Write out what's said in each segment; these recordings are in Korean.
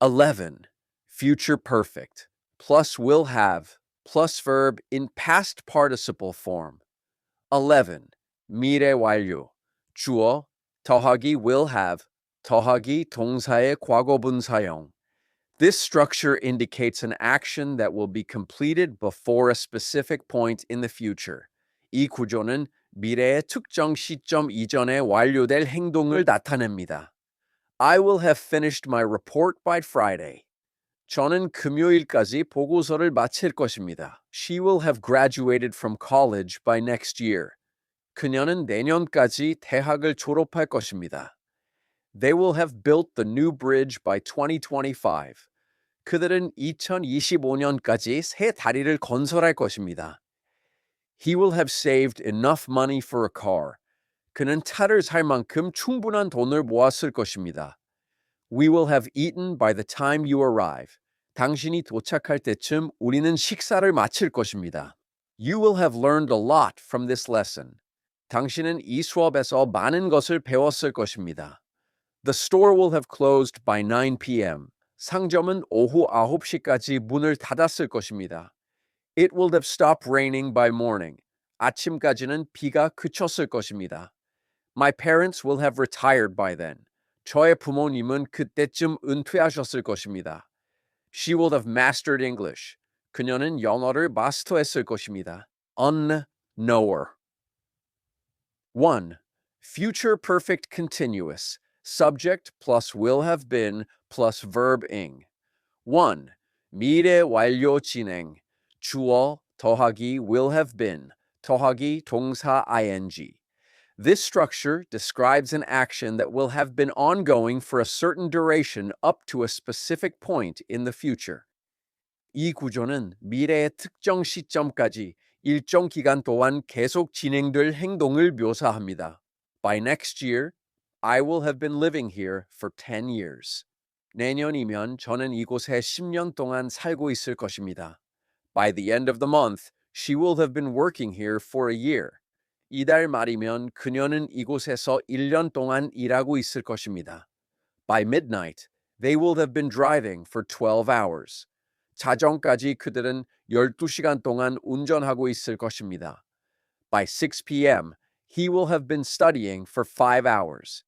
11. Future perfect. Plus will have, plus verb in past participle form. 11. 미래 완료. 주어, 더하기 will have, 더하기 동사의 과거분 사용. This structure indicates an action that will be completed before a specific point in the future. 이 구조는 미래의 특정 시점 이전에 완료될 행동을 나타냅니다. I will have finished my report by Friday. 저는 금요일까지 보고서를 마칠 것입니다. She will have graduated from college by next year. 그녀는 내년까지 대학을 졸업할 것입니다. They will have built the new bridge by 2025. 그들은 2025년까지 새 다리를 건설할 것입니다. He will have saved enough money for a car. 그는 차를 살 만큼 충분한 돈을 모았을 것입니다. We will have eaten by the time you arrive. 당신이 도착할 때쯤 우리는 식사를 마칠 것입니다. You will have learned a lot from this lesson. 당신은 이 수업에서 많은 것을 배웠을 것입니다. The store will have closed by 9 p.m. 상점은 오후 9시까지 문을 닫았을 것입니다. It will have stopped raining by morning. 아침까지는 비가 그쳤을 것입니다. My parents will have retired by then. 저의 부모님은 그때쯤 은퇴하셨을 것입니다. She will have mastered English. 그녀는 영어를 마스터했을 것입니다. Unknower. 1. Future perfect continuous. Subject plus will have been plus verb ing. 1. 미래 완료 진행. 주어 더하기 will have been. 더하기 동사 ing. This structure describes an action that will have been ongoing for a certain duration up to a specific point in the future. 이 구조는 미래의 특정 시점까지 일정 기간 동안 계속 진행될 행동을 묘사합니다. By next year, I will have been living here for 10 years. 내년이면 저는 이곳에 10년 동안 살고 있을 것입니다. By the end of the month, she will have been working here for a year. 이달 말이면 그녀는 이곳에서 1년 동안 일하고 있을 것입니다. By midnight, they will have been driving for 12 hours. 자정까지 그들은 12시간 동안 운전하고 있을 것입니다. By 6 p.m., he will have been studying for 5 hours.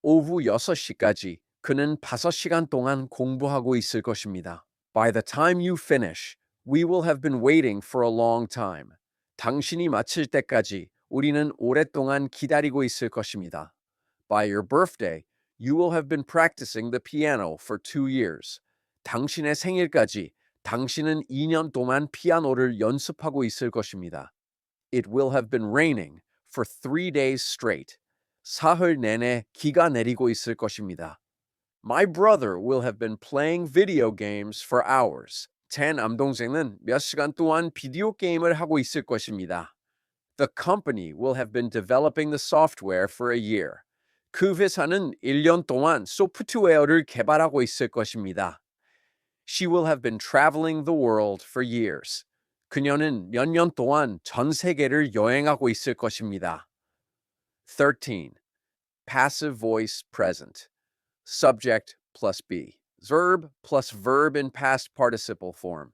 오후 6시까지 그는 5시간 동안 공부하고 있을 것입니다. By the time you finish, we will have been waiting for a long time. 당신이 마칠 때까지 우리는 오랫동안 기다리고 있을 것입니다. By your birthday, you will have been practicing the piano for two years. 당신의 생일까지 당신은 2년 동안 피아노를 연습하고 있을 것입니다. It will have been raining for three days straight. 사흘 내내 비가 내리고 있을 것입니다. My brother will have been playing video games for hours. 제 남동생은 몇 시간 동안 비디오 게임을 하고 있을 것입니다. The company will have been developing the software for a year. 그 회사는 1년 동안 소프트웨어를 개발하고 있을 것입니다. She will have been traveling the world for years. 그녀는 몇 년 동안 전 세계를 여행하고 있을 것입니다. 13. Passive voice present. Subject plus be. Verb plus verb in past participle form.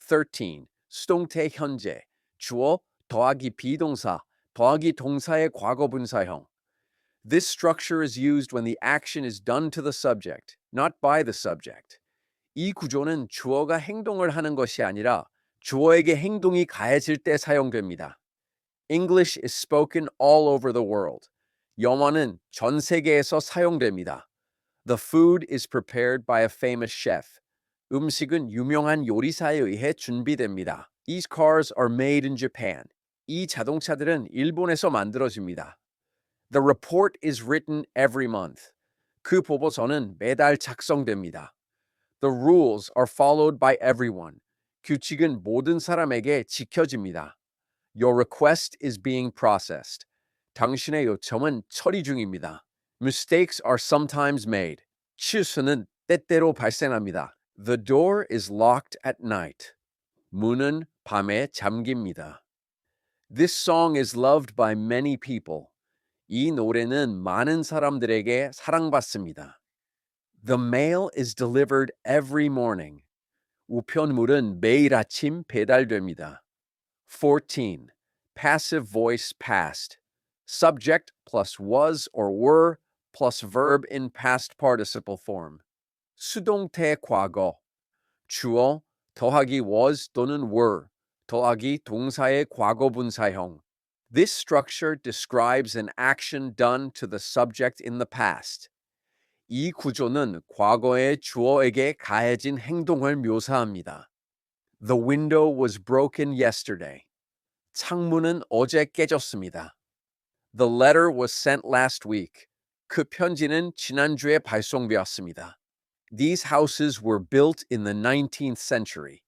13. 수동태 현재. 주어 더하기 비동사, 더하기 동사의 과거 분사형. This structure is used when the action is done to the subject, not by the subject. 이 구조는 주어가 행동을 하는 것이 아니라 주어에게 행동이 가해질 때 사용됩니다. English is spoken all over the world. 영어는 전 세계에서 사용됩니다. The food is prepared by a famous chef. 음식은 유명한 요리사에 의해 준비됩니다. These cars are made in Japan. 이 자동차들은 일본에서 만들어집니다. The report is written every month. 그 보고서는 매달 작성됩니다. The rules are followed by everyone. 규칙은 모든 사람에게 지켜집니다. Your request is being processed. 당신의 요청은 처리 중입니다. Mistakes are sometimes made. 실수는 때때로 발생합니다. The door is locked at night. 문은 밤에 잠깁니다. This song is loved by many people. 이 노래는 많은 사람들에게 사랑받습니다. The mail is delivered every morning. 우편물은 매일 아침 배달됩니다. 14. Passive voice past. Subject plus was or were plus verb in past participle form. 수동태 과거. 주어 더하기 was 또는 were 더하기 동사의 과거분사형. This structure describes an action done to the subject in the past. 이 구조는 과거의 주어에게 가해진 행동을 묘사합니다. The window was broken yesterday. 창문은 어제 깨졌습니다. The letter was sent last week. 그 편지는 지난주에 발송되었습니다. These houses were built in the 19th century.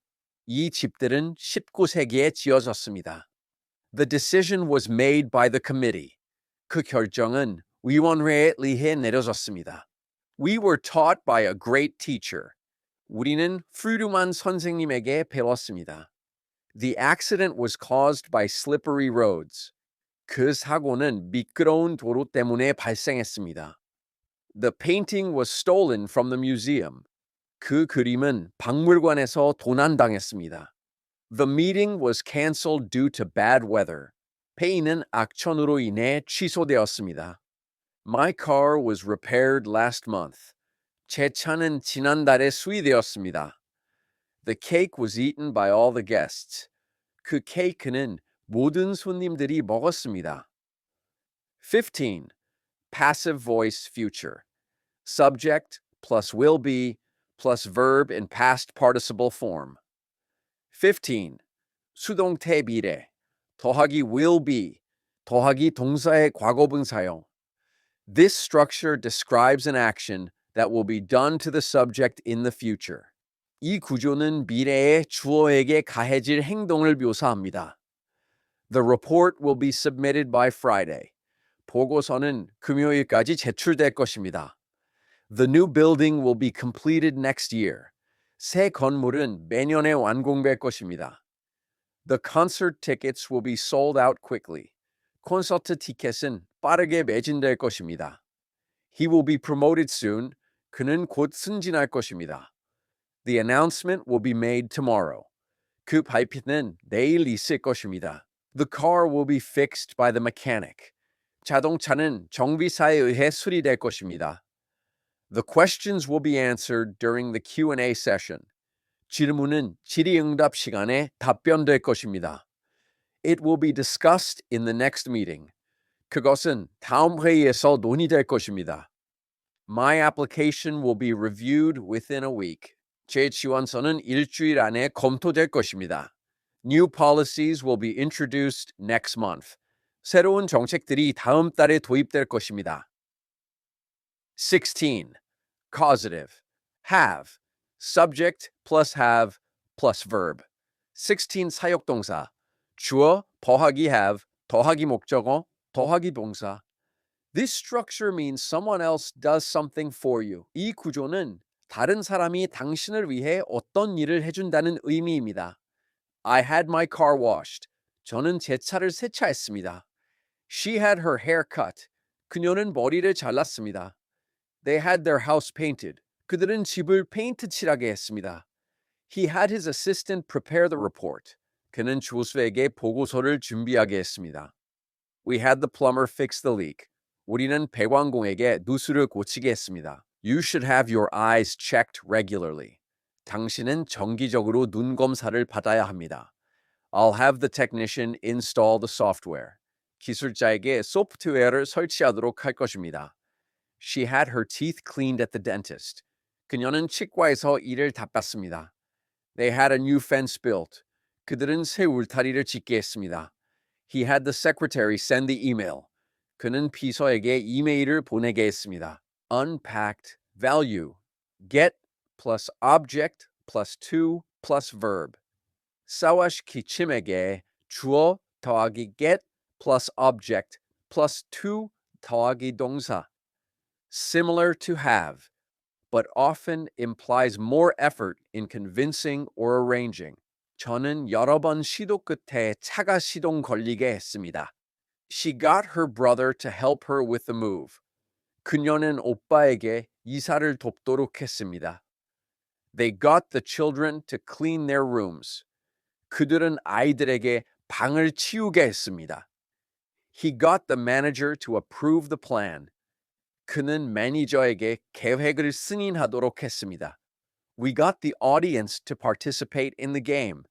이 집들은 19세기에 지어졌습니다. The decision was made by the committee. 그 결정은 위원회에 의해 내려졌습니다. We were taught by a great teacher. 우리는 훌륭한 선생님에게 배웠습니다. The accident was caused by slippery roads. 그 사고는 미끄러운 도로 때문에 발생했습니다. The painting was stolen from the museum. 그 그림은 박물관에서 도난당했습니다. The meeting was cancelled due to bad weather. 회의는 악천후로 인해 취소되었습니다. My car was repaired last month. 제 차는 지난달에 수리되었습니다. The cake was eaten by all the guests. 그 케이크는 모든 손님들이 먹었습니다. 15. Passive voice future. Subject plus will be plus verb in past participle form. 15. 수동태 미래. 더하기 will be. 더하기 동사의 과거분사형. This structure describes an action that will be done to the subject in the future. 이 구조는 미래의 주어에게 가해질 행동을 묘사합니다. The report will be submitted by Friday. 보고서는 금요일까지 제출될 것입니다. The new building will be completed next year. 새 건물은 매년에 완공될 것입니다. The concert tickets will be sold out quickly. 콘서트 티켓은 빠르게 매진될 것입니다. He will be promoted soon. 그는 곧 승진할 것입니다. The announcement will be made tomorrow. 그 발표는 내일 있을 것입니다. The car will be fixed by the mechanic. 자동차는 정비사에 의해 수리될 것입니다. The questions will be answered during the Q&A session. 질문은 질의응답 시간에 답변될 것입니다. It will be discussed in the next meeting. 그것은 다음 회의에서 논의될 것입니다. My application will be reviewed within a week. 제 지원서는 일주일 안에 검토될 것입니다. New policies will be introduced next month. 새로운 정책들이 다음 달에 도입될 것입니다. 16. Causative. Have. Subject plus have plus verb. 16 사역동사. 주어 더하기 have 더하기 목적어 더하기 동사. This structure means someone else does something for you. 이 구조는 다른 사람이 당신을 위해 어떤 일을 해준다는 의미입니다. I had my car washed. 저는 제 차를 세차했습니다. She had her hair cut. 그녀는 머리를 잘랐습니다. They had their house painted. 그들은 집을 페인트 칠하게 했습니다. He had his assistant prepare the report. 그는 조수에게 보고서를 준비하게 했습니다. We had the plumber fix the leak. 우리는 배관공에게 누수를 고치게 했습니다. You should have your eyes checked regularly. 당신은 정기적으로 눈 검사를 받아야 합니다. I'll have the technician install the software. 기술자에게 소프트웨어를 설치하도록 할 것입니다. She had her teeth cleaned at the dentist. 그녀는 치과에서 이를 닦았습니다. They had a new fence built. 그들은 새 울타리를 짓게 했습니다. He had the secretary send the email. 그는 비서에게 이메일을 보내게 했습니다. Unpacked value. Get plus object plus to plus verb. 사와시키 침에게 주어 더하기 get plus object plus to 더하기 동사. Similar to have, but often implies more effort in convincing or arranging. 저는 여러 번 시도 끝에 차가 시동 걸리게 했습니다. She got her brother to help her with the move. 그녀는 오빠에게 이사를 돕도록 했습니다. They got the children to clean their rooms. 그들은 아이들에게 방을 치우게 했습니다. He got the manager to approve the plan. 그는 매니저에게 계획을 승인하도록 했습니다. We got the audience to participate in the game.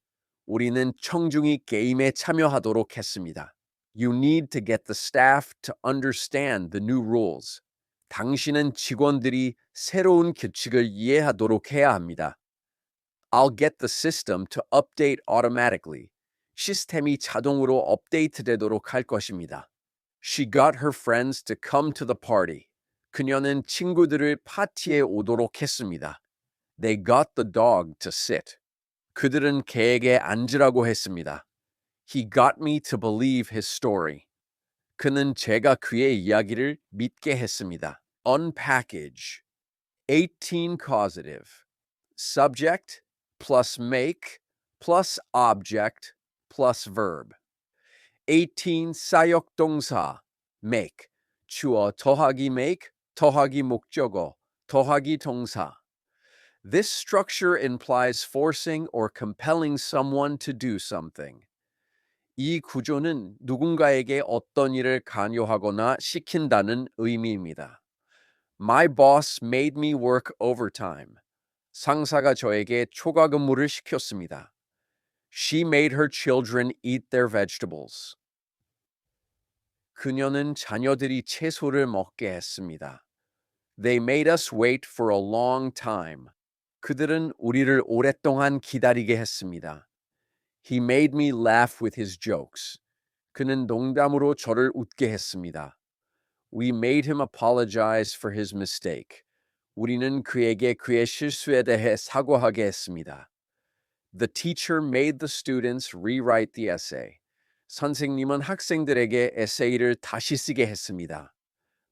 우리는 청중이 게임에 참여하도록 했습니다. You need to get the staff to understand the new rules. 당신은 직원들이 새로운 규칙을 이해하도록 해야 합니다. I'll get the system to update automatically. 시스템이 자동으로 업데이트되도록 할 것입니다. She got her friends to come to the party. 그녀는 친구들을 파티에 오도록 했습니다. They got the dog to sit. 그들은 개에게 앉으라고 했습니다. He got me to believe his story. 그는 제가 그의 이야기를 믿게 했습니다. Unpackage. 18 causative. Subject plus make plus object plus verb. 18 사역동사 make. 주어 더하기 make, 더하기 목적어, 더하기 동사. This structure implies forcing or compelling someone to do something. 이 구조는 누군가에게 어떤 일을 강요하거나 시킨다는 의미입니다. My boss made me work overtime. 상사가 저에게 초과 근무를 시켰습니다. She made her children eat their vegetables. 그녀는 자녀들이 채소를 먹게 했습니다. They made us wait for a long time. 그들은 우리를 오랫동안 기다리게 했습니다. He made me laugh with his jokes. 그는 농담으로 저를 웃게 했습니다. We made him apologize for his mistake. 우리는 그에게 그의 실수에 대해 사과하게 했습니다. The teacher made the students rewrite the essay. 선생님은 학생들에게 에세이를 다시 쓰게 했습니다.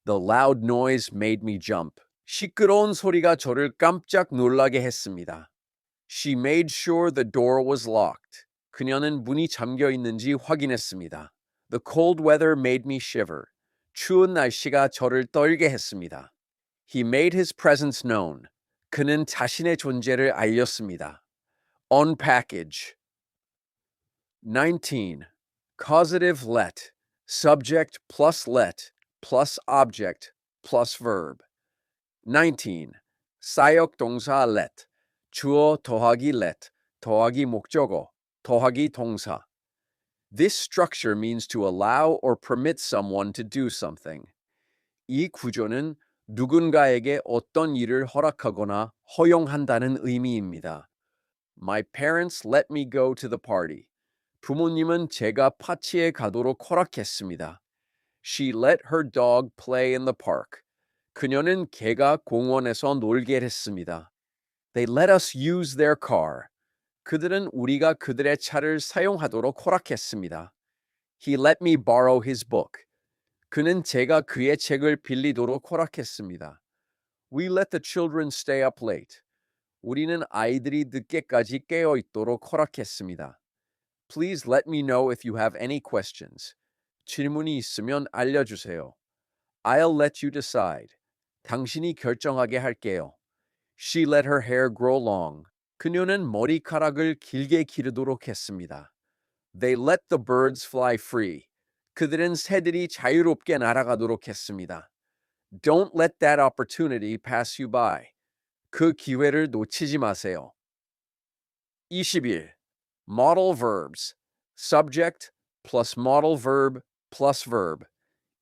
The loud noise made me jump. 시끄러운 소리가 저를 깜짝 놀라게 했습니다. She made sure the door was locked. 그녀는 문이 잠겨 있는지 확인했습니다. The cold weather made me shiver. 추운 날씨가 저를 떨게 했습니다. He made his presence known. 그는 자신의 존재를 알렸습니다. Unpackage. 19. Causative let. Subject plus let plus object plus verb. 19. 사역 동사 let. 주어 더하기 let. 더하기 목적어. 더하기 동사. This structure means to allow or permit someone to do something. 이 구조는 누군가에게 어떤 일을 허락하거나 허용한다는 의미입니다. My parents let me go to the party. 부모님은 제가 파티에 가도록 허락했습니다. She let her dog play in the park. 그녀는 개가 공원에서 놀게 했습니다. They let us use their car. 그들은 우리가 그들의 차를 사용하도록 허락했습니다. He let me borrow his book. 그는 제가 그의 책을 빌리도록 허락했습니다. We let the children stay up late. 우리는 아이들이 늦게까지 깨어 있도록 허락했습니다. Please let me know if you have any questions. 질문이 있으면 알려주세요. I'll let you decide. 당신이 결정하게 할게요. She let her hair grow long. 그녀는 머리카락을 길게 기르도록 했습니다. They let the birds fly free. 그들은 새들이 자유롭게 날아가도록 했습니다. Don't let that opportunity pass you by. 그 기회를 놓치지 마세요. 21. Modal verbs. Subject plus modal verb plus verb.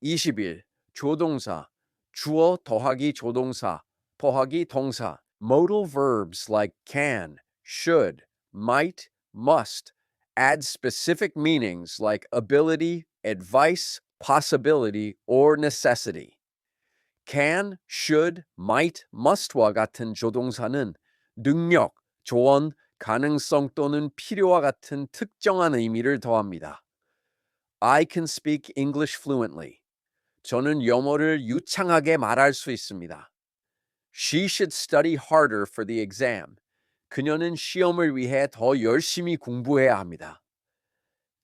21. 조동사. 주어 더하기 조동사. 더하기 동사. Modal verbs like can, should, might, must add specific meanings like ability, advice, possibility, or necessity. can, should, might, must와 같은 조동사는 능력, 조언, 가능성 또는 필요와 같은 특정한 의미를 더합니다. I can speak English fluently. 저는 영어를 유창하게 말할 수 있습니다. She should study harder for the exam. 그녀는 시험을 위해 더 열심히 공부해야 합니다.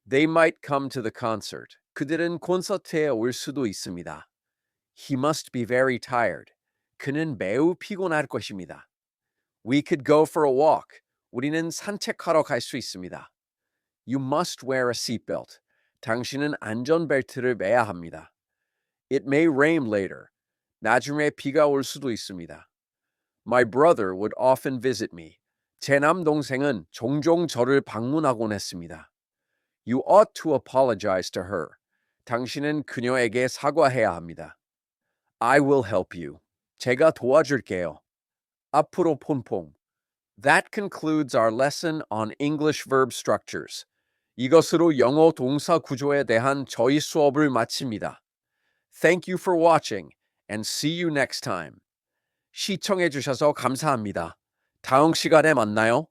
They might come to the concert. 그들은 콘서트에 올 수도 있습니다. He must be very tired. 그는 매우 피곤할 것입니다. We could go for a walk. 우리는 산책하러 갈 수 있습니다. You must wear a seatbelt. 당신은 안전벨트를 매야 합니다. It may rain later. 나중에 비가 올 수도 있습니다. My brother would often visit me. 제 남동생은 종종 저를 방문하곤 했습니다. You ought to apologize to her. 당신은 그녀에게 사과해야 합니다. I will help you. 제가 도와줄게요. 앞으로 폰퐁. That concludes our lesson on English verb structures. 이것으로 영어 동사 구조에 대한 저희 수업을 마칩니다. Thank you for watching and see you next time. 시청해 주셔서 감사합니다. 다음 시간에 만나요.